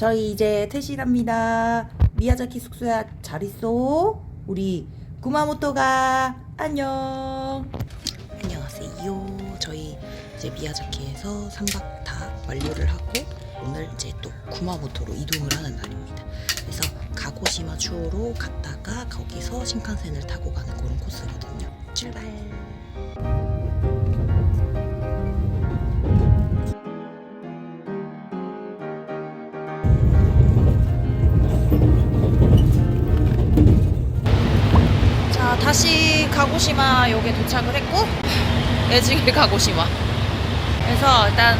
저희 이제 퇴실합니다. 미야자키 숙소야 잘 있어? 우리 구마모토가 안녕. 안녕하세요. 저희 이제 미야자키에서 3박 다 완료를 하고 오늘 이제 또 구마모토로 이동을 하는 날입니다. 그래서 가고시마 추오로 갔다가 거기서 신칸센을 타고 가는 그런 코스거든요. 출발. 다시 가고시마 역에 도착을 했고 애지길 가고시마. 그래서 일단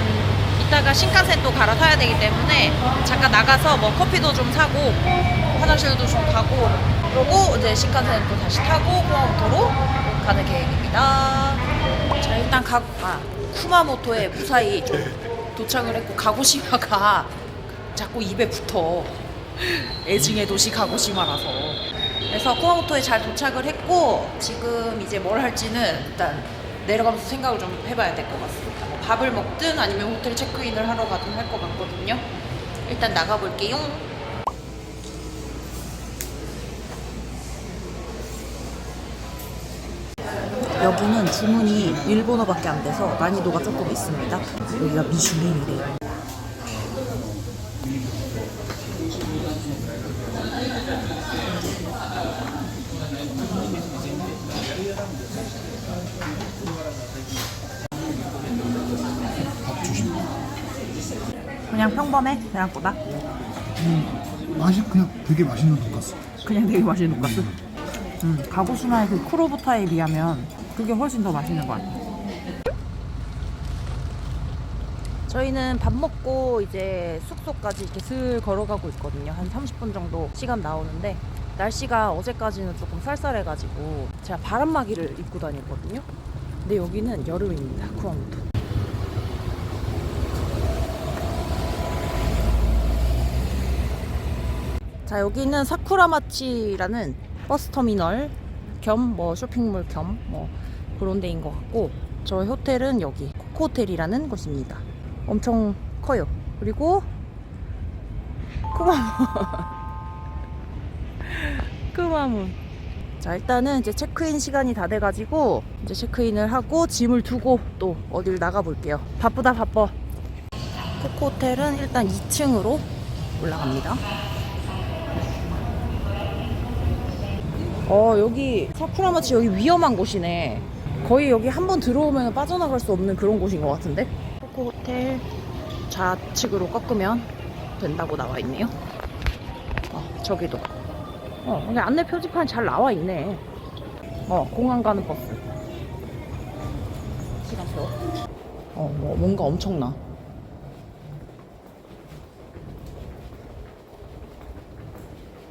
이따가 신칸센 또 갈아타야 되기 때문에 잠깐 나가서 뭐 커피도 좀 사고 화장실도 좀 가고 그러고 이제 신칸센 또 다시 타고 쿠마모토로 가는 계획입니다. 자 일단 가, 아, 쿠마모토에 무사히 좀 도착을 했고 가고시마가 자꾸 입에 붙어. 애증의 도시 가고시마라서 그래서 쿠마모토에 잘 도착을 했고 지금 이제 뭘 할지는 일단 내려가면서 생각을 좀 해봐야 될 것 같습니다. 뭐 밥을 먹든 아니면 호텔 체크인을 하러 가든 할 것 같거든요. 일단 나가볼게요. 여기는 주문이 일본어밖에 안 돼서 난이도가 조금 있습니다. 여기가 미슐랭이래요. 평범해 생각보다. 맛이 그냥 되게 맛있는 돈가스. 그냥 되게 맛있는 돈가스. 음, 가고시마의 그 쿠로부타에 비하면 그게 훨씬 더 맛있는 것 같아요. 저희는 밥 먹고 이제 숙소까지 이렇게 슬 걸어가고 있거든요. 한 30분 정도 시간 나오는데 날씨가 어제까지는 조금 쌀쌀해가지고 제가 바람막이를 입고 다녔거든요. 근데 여기는 여름입니다. 쿠마모토. 자 여기는 사쿠라마치라는 버스 터미널 겸 뭐 쇼핑몰 겸 뭐 그런 데인 것 같고 저희 호텔은 여기 코코 호텔이라는 곳입니다. 엄청 커요. 그리고 쿠마문 쿠마문 자 일단은 이제 체크인 시간이 다 돼가지고 이제 체크인을 하고 짐을 두고 또 어딜 나가 볼게요. 바쁘다 바빠. 코코 호텔은 일단 2층으로 올라갑니다. 어 여기 사쿠라마치 여기 위험한 곳이네. 거의 여기 한 번 들어오면 빠져나갈 수 없는 그런 곳인 것 같은데? 코코 호텔 좌측으로 꺾으면 된다고 나와 있네요. 어 저기도. 어 여기 안내 표지판 잘 나와 있네. 어 공항 가는 버스. 시간 표 어뭐 뭔가 엄청나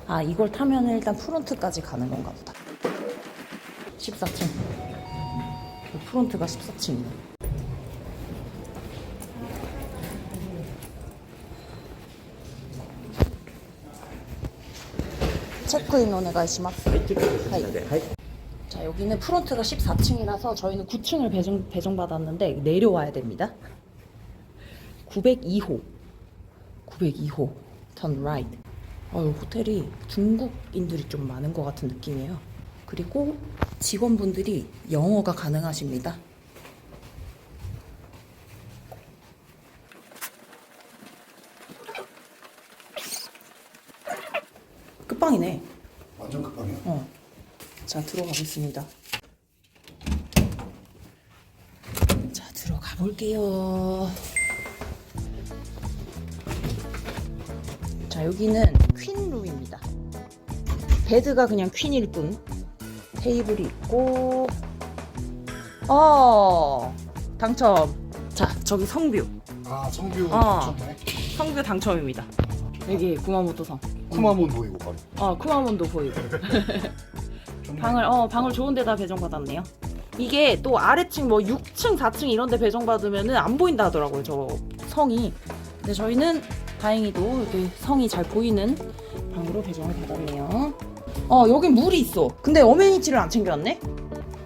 아 이걸 타면 일단 프론트까지 가는 건가 보다. 14층. 프론트가 14층이네. 체크인 오네가이시마스 하이. 자 여기는 프론트가 14층이라서 저희는 9층을 배정, 배정받았는데 내려와야 됩니다. 902호 902호. 턴 라이트 어, 호텔이 중국인들이 좀 많은 것 같은 느낌이에요. 그리고 직원분들이 영어가 가능하십니다. 끝방이네. 완전 급하네요. 어. 자, 들어가겠습니다. 자, 들어가 볼게요. 자, 여기는 퀸룸입니다. 베드가 그냥 퀸일 뿐. 테이블이 있고, 어, 당첨. 자, 저기 성뷰. 아 성뷰 어. 좋네. 성뷰 당첨입니다. 여기 구마모토성. 쿠마몬 보이고 바로. 어, 쿠마몬도 보이고. 좋네. 방을 어 방을 좋은 데다 배정받았네요. 이게 또 아래층 뭐 6층, 4층 이런 데 배정받으면은 안 보인다 하더라고요. 저 성이. 근데 저희는 다행히도 이렇게 성이 잘 보이는 방으로 배정을 받았네요. 어, 여긴 물이 있어. 근데 어메니티를 안 챙겨왔네?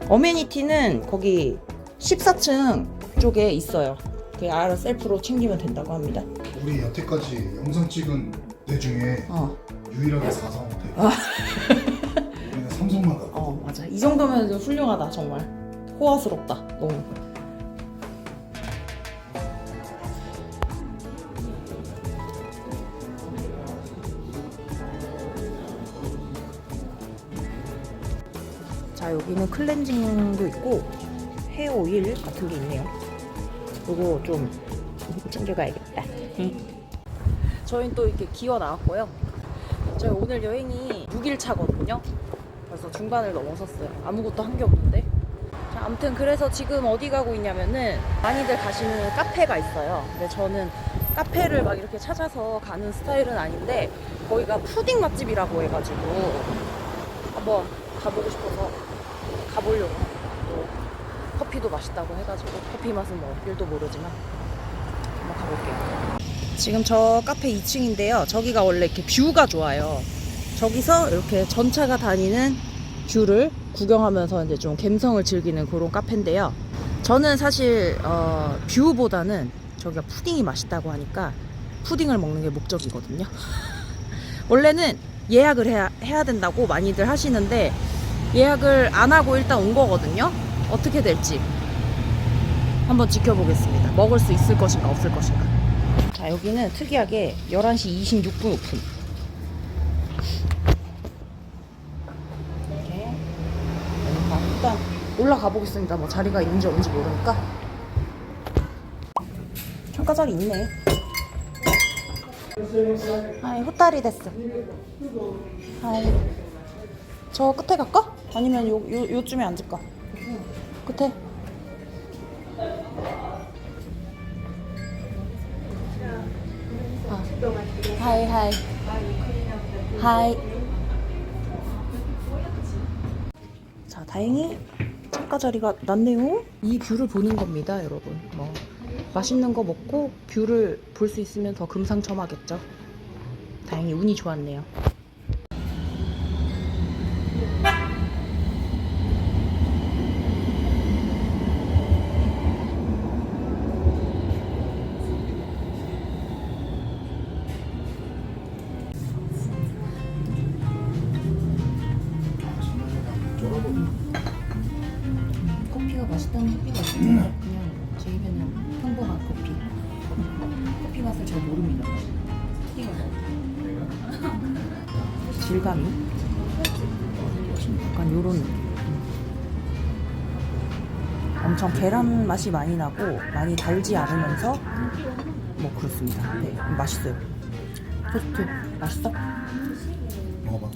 어메니티는 거기 14층 쪽에 있어요. 그냥 알아 셀프로 챙기면 된다고 합니다. 우리 여태까지 영상 찍은 애 중에 어, 유일하게 사성 못해. 아. 우리는 삼성만 갔거든. 어 맞아. 이 정도면 좀 훌륭하다 정말. 호화스럽다. 너무. 여기는 클렌징도 있고 헤어 오일 같은 게 있네요. 요거 좀 챙겨가야겠다. 저희는 또 이렇게 기어 나왔고요. 저희 오늘 여행이 6일 차거든요. 벌써 중반을 넘어섰어요. 아무것도 한 게 없는데. 자, 아무튼 그래서 지금 어디 가고 있냐면은 많이들 가시는 카페가 있어요. 근데 저는 카페를 막 이렇게 찾아서 가는 스타일은 아닌데 거기가 푸딩 맛집이라고 해가지고 한번 가보고 싶어서 가보려고. 또 커피도 맛있다고 해가지고 커피 맛은 뭐 1도 모르지만 한번 가볼게요. 지금 저 카페 2층인데요. 저기가 원래 이렇게 뷰가 좋아요. 저기서 이렇게 전차가 다니는 뷰를 구경하면서 이제 좀 감성을 즐기는 그런 카페인데요. 저는 사실 어, 뷰보다는 저기가 푸딩이 맛있다고 하니까 푸딩을 먹는 게 목적이거든요. 원래는 예약을 해야, 해야 된다고 많이들 하시는데 예약을 안 하고 일단 온 거거든요. 어떻게 될지 한번 지켜보겠습니다. 먹을 수 있을 것인가 없을 것인가. 자 여기는 특이하게 11시 26분 오픈 이렇게 자, 일단 올라가 보겠습니다 뭐 자리가 있는지 없는지 모르니까 창가 자리 있네 아이 후다리 됐어 아이 저 끝에 갈까? 아니면 요, 요, 요쯤에 앉을까? 끝에? 하이 하이. 하이. 자 다행히 창가 자리가 났네요. 이 뷰를 보는 겁니다 여러분. 뭐 맛있는 거 먹고 뷰를 볼 수 있으면 더 금상첨화겠죠? 다행히 운이 좋았네요 엄청 계란 맛이 많이 나고 많이 달지 않으면서 뭐 그렇습니다 네 맛있어요 토스트 맛있어? 먹어봐.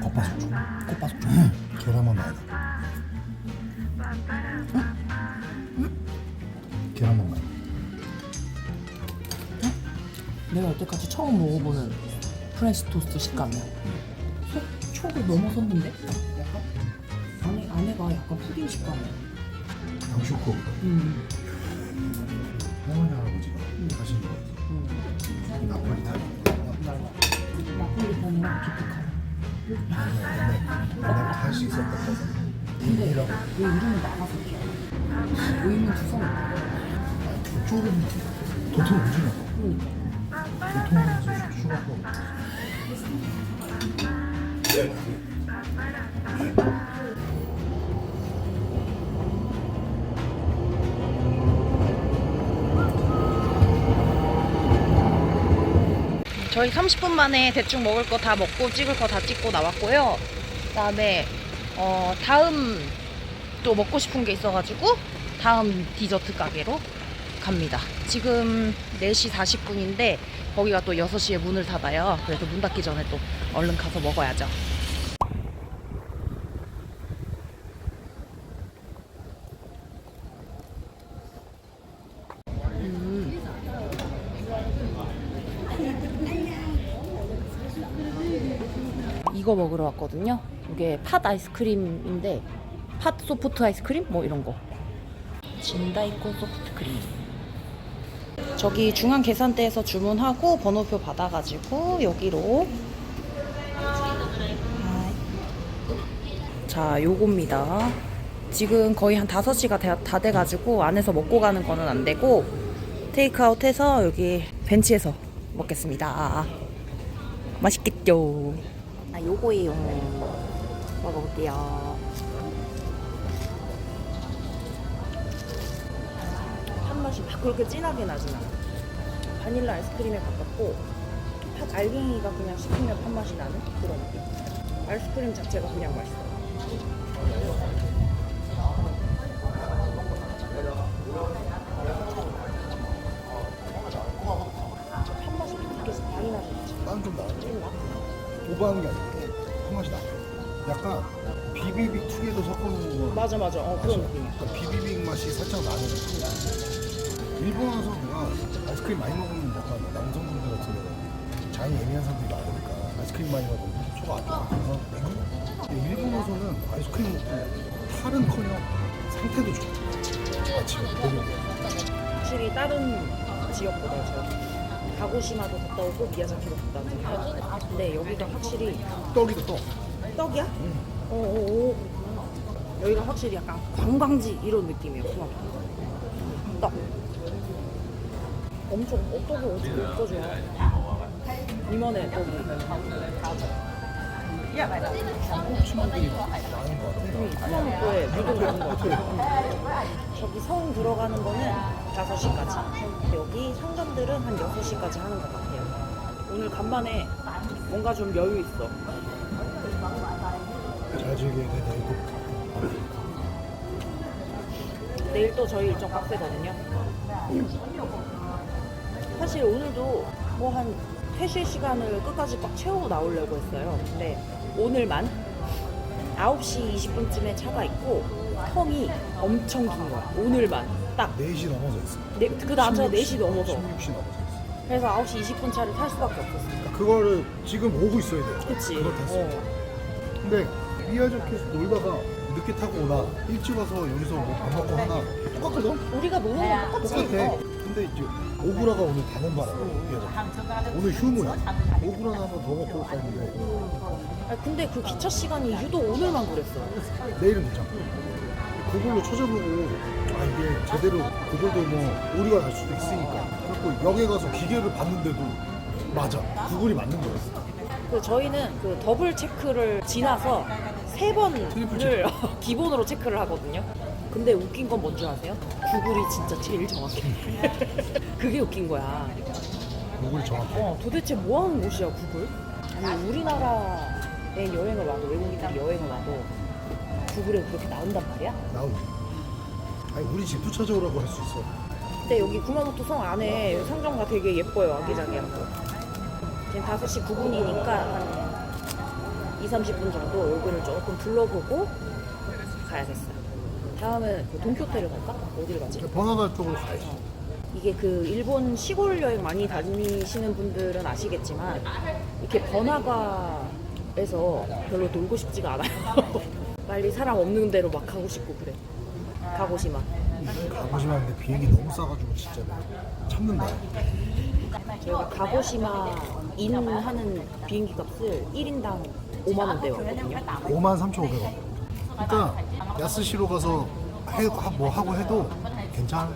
겉바속촉. 겉바속촉. 계란만 많이 나. 계란만 많이. 내가 여태까지 처음 먹어보는 프렌치 토스트 식감이야. 속 촉을 넘어섰는데? 안에 안에가 약간 푸딩 식감이야. 양쇼코 음, 할머니 할아버지가 하신 거. 음. 나폴리탄. 나폴리탄이랑 기프카레. 내가 할수 있었던 거. 근데 왜. 이름이 나가서 의미 두성? 저쪽은 도통 엄청 나빠. 그러니까. 도통은 슈가고. 저희 30분 만에 대충 먹을 거 다 먹고 찍을 거 다 찍고 나왔고요. 그 다음에 어, 다음 또 먹고 싶은 게 있어가지고 다음 디저트 가게로 갑니다. 지금 4시 40분인데 거기가 또 6시에 문을 닫아요. 그래서 문 닫기 전에 또 얼른 가서 먹어야죠. 이거 먹으러 왔거든요. 이게 팥 아이스크림인데 팥 소프트 아이스크림 뭐 이런 거. 진다이코 소프트 크림. 저기 중앙 계산대에서 주문하고 번호표 받아가지고 여기로. 자, 요겁니다. 지금 거의 한 5시가 다, 다 돼가지고 안에서 먹고 가는 거는 안 되고 테이크아웃 해서 여기 벤치에서 먹겠습니다. 맛있겠죠? 아, 요거예요. 먹어볼게요. 팥 맛이 막 그렇게 진하게 나진 않아. 바닐라 아이스크림에 가깝고 팥 알갱이가 그냥 씹히면 팥 맛이 나는 그런 느낌. 아이스크림 자체가 그냥 맛있어 오버하는 게 아니고 한 맛이 나. 약간 비비빅 투게더 섞어놓은 거. 맞아 맞아. 어 그런 느낌이야. 그러니까 비비빅 맛이 살짝 나는. 일본 와서 내가 아이스크림 많이 먹으면 약간 남성분들 같은 경우 장이 예민한 사람들이 많으니까 아이스크림 많이 먹으면 초가 안 좋아. 그래서 근데 일본 와서는 아이스크림 먹고 탈은커녕 상태도 좋아. 아침에 저녁에. 확실히 다른 지역보다 저 가고시마도 갔다 오고 미야자키도 갔다 왔잖아요. 근데 여기가 확실히 떡이다 떡. 떡이야? 어어어. 여기가 확실히 약간 관광지 이런 느낌이에요. 그만. 떡. 엄청 어, 떡이 엄청 예뻐져요. 이만해 떡이. 한국 친구들이 유독 많은 것 같아요. 저기 성 들어가는 거는 5시까지. 여기 상점들은 한 6시까지 하는 것 같아요. 오늘 간만에 뭔가 좀 여유 있어. 돼, 이거. 내일 또 저희 일정 빡세거든요. 사실 오늘도 뭐한 3시 시간을 끝까지 꽉 채우고 나오려고 했어요. 근데 오늘만 9시 20분쯤에 차가 있고 텀이 엄청 긴 거야. 오늘만 딱. 4시 넘어서 있어. 네, 그 낮에 4시 넘어서. 16시 넘어서 있어. 그래서 9시 20분 차를 탈 수밖에 없었어. 그러니까 그거를 지금 오고 있어야 돼. 그치. 그걸 탔어. 어. 근데 미야자키에서 놀다가 늦게 타고 오나 일찍 와서 여기서 뭐밥 먹고 하나 똑같거든? 우리가 노는 건 똑같지. 똑같아. 어. 근데 이제 오구라가 오늘 다는 바람에 미야자키. 오늘 휴무야. 오구라 하나 더 먹고 갔는데 아, 근데 그 기차 시간이 유독 오늘만 그랬어. 내일은 괜찮아. 구글로 찾아보고 아 이게 제대로 구글도 뭐 오류가 날 수도 있으니까 그래갖고 역에 가서 기계를 봤는데도 맞아. 구글이 맞는 거였어. 그 저희는 그 더블 체크를 지나서 세 번을 기본으로 체크를 하거든요. 근데 웃긴 건 뭔지 아세요? 구글이 진짜 제일 정확해. 그게 웃긴 거야. 구글이 정확해. 어, 도대체 뭐 하는 곳이야, 구글? 아니, 우리나라에 여행을 와도, 외국인들이 여행을 와도 구글에 그렇게 나온단 말이야? 나오지. 아니 우리 집도 찾아오라고 할 수 있어. 근데 여기 구마모토 성 안에 상점가 되게 예뻐요, 아기자기한 거. 지금 5시 9분이니까 한 2, 30분 정도 여기를 조금 둘러보고 가야겠어요. 다음에 그 돈키호테를 갈까? 어디를 가지? 번화가 쪽으로 가야지. 이게 그 일본 시골 여행 많이 다니시는 분들은 아시겠지만 이렇게 번화가에서 별로 놀고 싶지가 않아요. 빨리 사람 없는 데로 막 가고 싶고 그래. 가고시마. 가보시면 근데 비행기 너무 싸가지고 진짜 참는다. 저희가 가고시마 인 하는 비행기 값을 1인당 5만 원대 왔거든요. 5만 3,500원. 그러니까 야스시로 가서 해, 하- 뭐 하고 해도 괜찮아.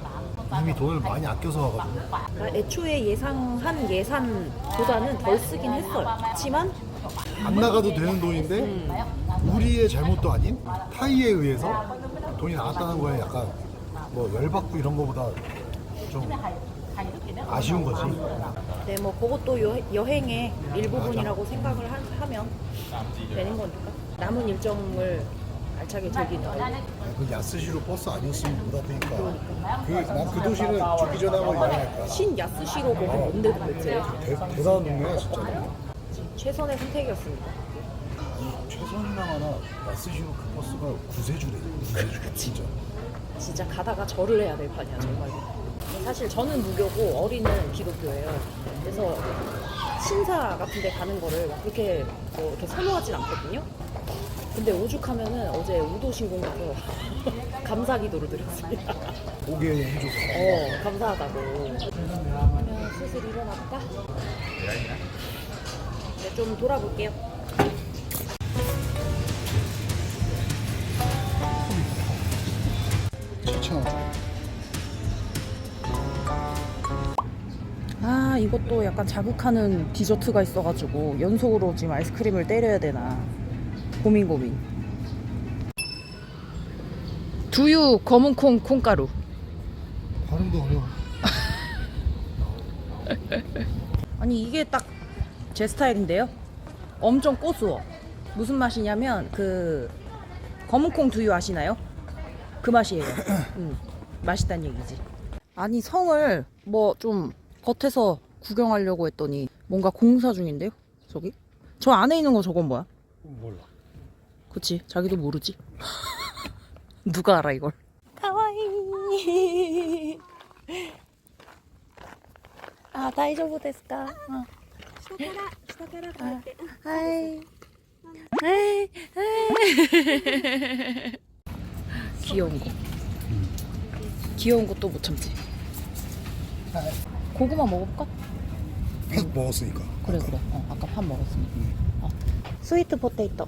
이미 돈을 많이 아껴서 와가지고. 그러니까 애초에 예상한 예산보다는 덜 쓰긴 했어요. 그렇지만 안 나가도 되는 돈인데 우리의 잘못도 아닌 타이에 의해서 돈이 나갔다는 거에 약간 뭐 열받고 이런 거보다 좀 아쉬운 거지. 네, 뭐 그것도 여, 여행의 일부분이라고 생각을 하, 하면 되는 거니까 남은 일정을 알차게 즐기는 거. 그 야스시로 버스 아니었으면 못 왔으니까. 그난 그 도시는 죽기 전에 한번 여행할 거야. 신 야스시로 거기 뭔데 도대체 대, 대단한 동네야 진짜. 최선의 선택이었습니다. 이 최선이나 하나 야스시로 그 버스가 구세주래. 구세주 진짜. 진짜 가다가 절을 해야 될 판이야 정말. 사실 저는 무교고 어리는 기독교예요. 그래서 신사 같은 데 가는 거를 막 그렇게 뭐 이렇게 선호하진 않거든요. 근데 오죽하면은 어제 우도 신공 가서 감사 기도를 드렸습니다. 오게 해줘서. 어, 감사하다고. 그러면 슬슬 일어나볼까? 네, 좀 돌아볼게요. 이것도 약간 자극하는 디저트가 있어가지고 연속으로 지금 아이스크림을 때려야 되나 고민 고민. 두유 검은콩 콩가루. 발음도 어려워. 아니 이게 딱 제 스타일인데요. 엄청 고수어. 무슨 맛이냐면 그 검은콩 두유 아시나요? 그 맛이에요. 음, 맛있다는 얘기지. 아니 성을 뭐 좀 겉에서 구경하려고 했더니 뭔가 공사 중인데요? 저기? 저 안에 있는 거 저건 뭐야? 몰라. 그치 자기도 모르지. 누가 알아 이걸? 가와이. 아 다이저부 데스까? 어. 下から下からこうやって、 하이. 하이. 하이. 귀여운 거. 귀여운 거 또 못 참지. 고구마 먹어볼까? 팍 먹었으니까. 그래 그래. 어, 아까 밥 먹었으니까. 어. 스위트 포테이토.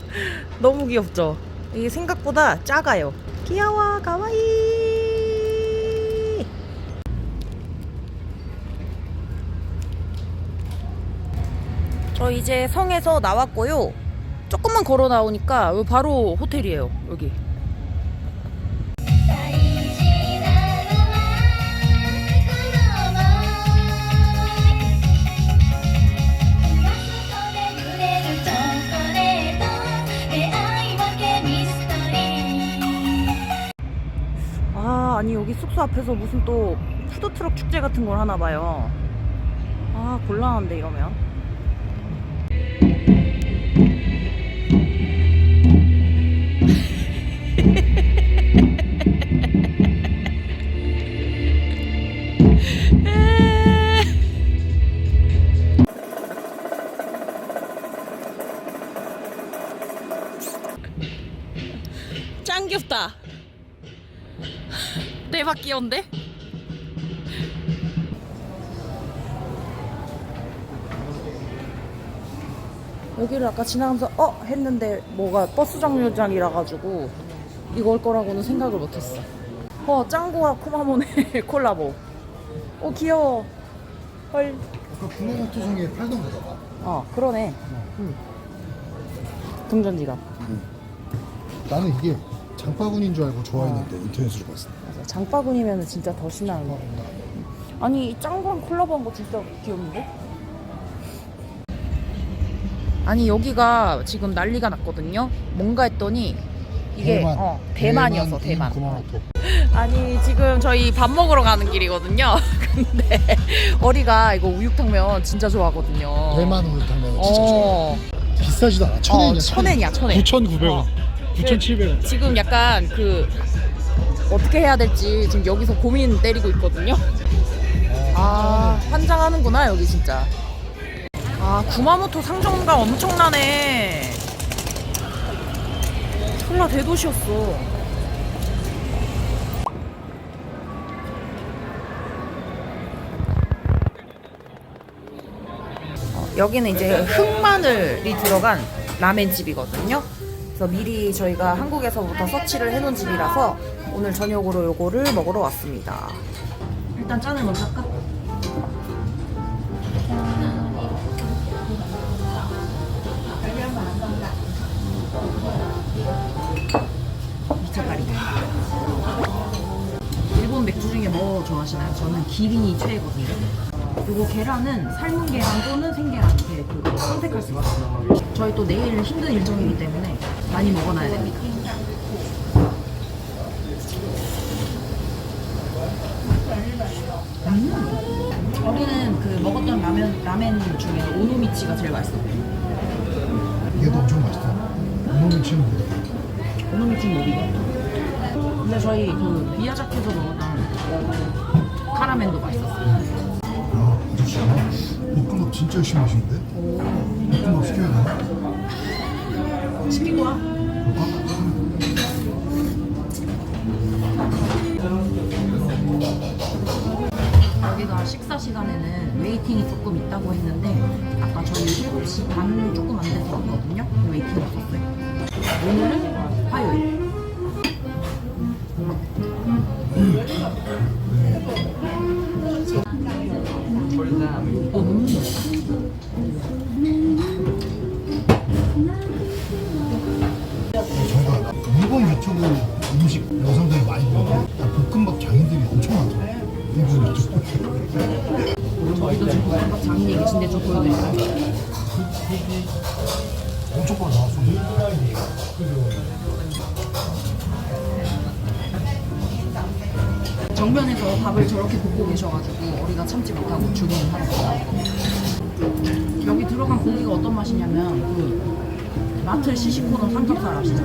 너무 귀엽죠? 이게 생각보다 작아요. 귀여워, 가와이. 저 이제 성에서 나왔고요. 조금만 걸어 나오니까 바로 호텔이에요. 여기. 앞에서 무슨 또 푸드트럭 축제 같은 걸 하나 봐요. 아, 곤란한데 이러면. 대박 귀여운데? 여기를 아까 지나가면서 어 했는데 뭐가 버스 정류장이라 가지고 이걸 거라고는 생각을 못했어. 어 짱구와 쿠마모네 콜라보. 어 귀여워. 헐. 아까 구멍모토 중에 팔던 거다. 어 그러네. 응. 동전 지갑. 나는 이게 장바구니인 줄 알고 좋아했는데 인터넷으로 봤을 때. 맞아. 장바구니면 진짜 더 신나는 거. 아니 이 짱구랑 콜라보한 거 진짜 귀엽는데? 아니 여기가 지금 난리가 났거든요. 뭔가 했더니 이게 대만. 어, 대만이어서 대만. 구멍모토. 아니 지금 저희 밥 먹으러 가는 길이거든요. 근데 어리가 이거 우육탕면 진짜 좋아하거든요. 대만 우유탕면 진짜 좋아. 어, 비싸지도 않아. 어 천엔이야. 천엔이야 천엔. 9,900원. 어. 9,700원. 지금 약간 그 어떻게 해야 될지 지금 여기서 고민 때리고 있거든요. 아 환장하는구나 여기 진짜. 아 구마모토 상점가 엄청나네. 졸라 대도시였어. 어, 여기는 이제 흑마늘이 들어간 라멘집이거든요. 그래서 미리 저희가 한국에서부터 서치를 해놓은 집이라서 오늘 저녁으로 요거를 먹으러 왔습니다. 일단 짠을 먼저 할까? 미쳤다리. 일본 맥주 중에 뭐 좋아하시나요? 저는 기린이 최애거든요. 그리고 계란은 삶은 계란 또는 생계란 이렇게 그 선택할 수 있어요. 저희 또 내일 힘든 일정이기 때문에 많이 먹어놔야 됩니다. 음. 여기는 그 먹었던 라면 라멘 중에 오노미치가 제일 맛있어요. 얘도 엄청 맛있다. 지금 뭐야? 오노미치 모비. 근데 저희 그 미야자키에서 먹었던 카라멘도 맛있었어요. 야, 아저씨. 볶음밥 진짜 열심히 하시는데? 볶음밥 시켜야 되나? 시키고 와. 여기가 식사 시간에는 웨이팅이 조금 있다고 했는데 아까 저희 7시 반 조금 안 돼서 왔거든요. 웨이팅이 없었어요. 오늘은 화요일. 밥을 저렇게 볶고 계셔가지고 우리가 참지 못하고 주문을 하는 여기 들어간 고기가 어떤 맛이냐면 그 마트 시식코너 삼겹살 아시죠?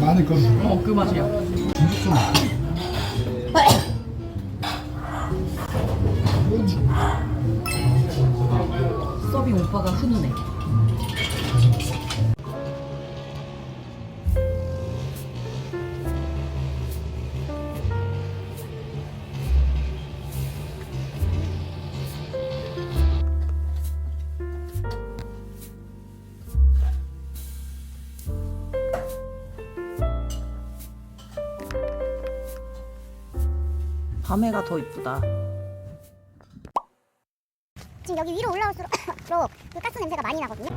많을 건데 어그 맛이야. 서빙 오빠가 훈훈해 밤해가 더 이쁘다 지금 여기 위로 올라올수록 그 가스 냄새가 많이 나거든요.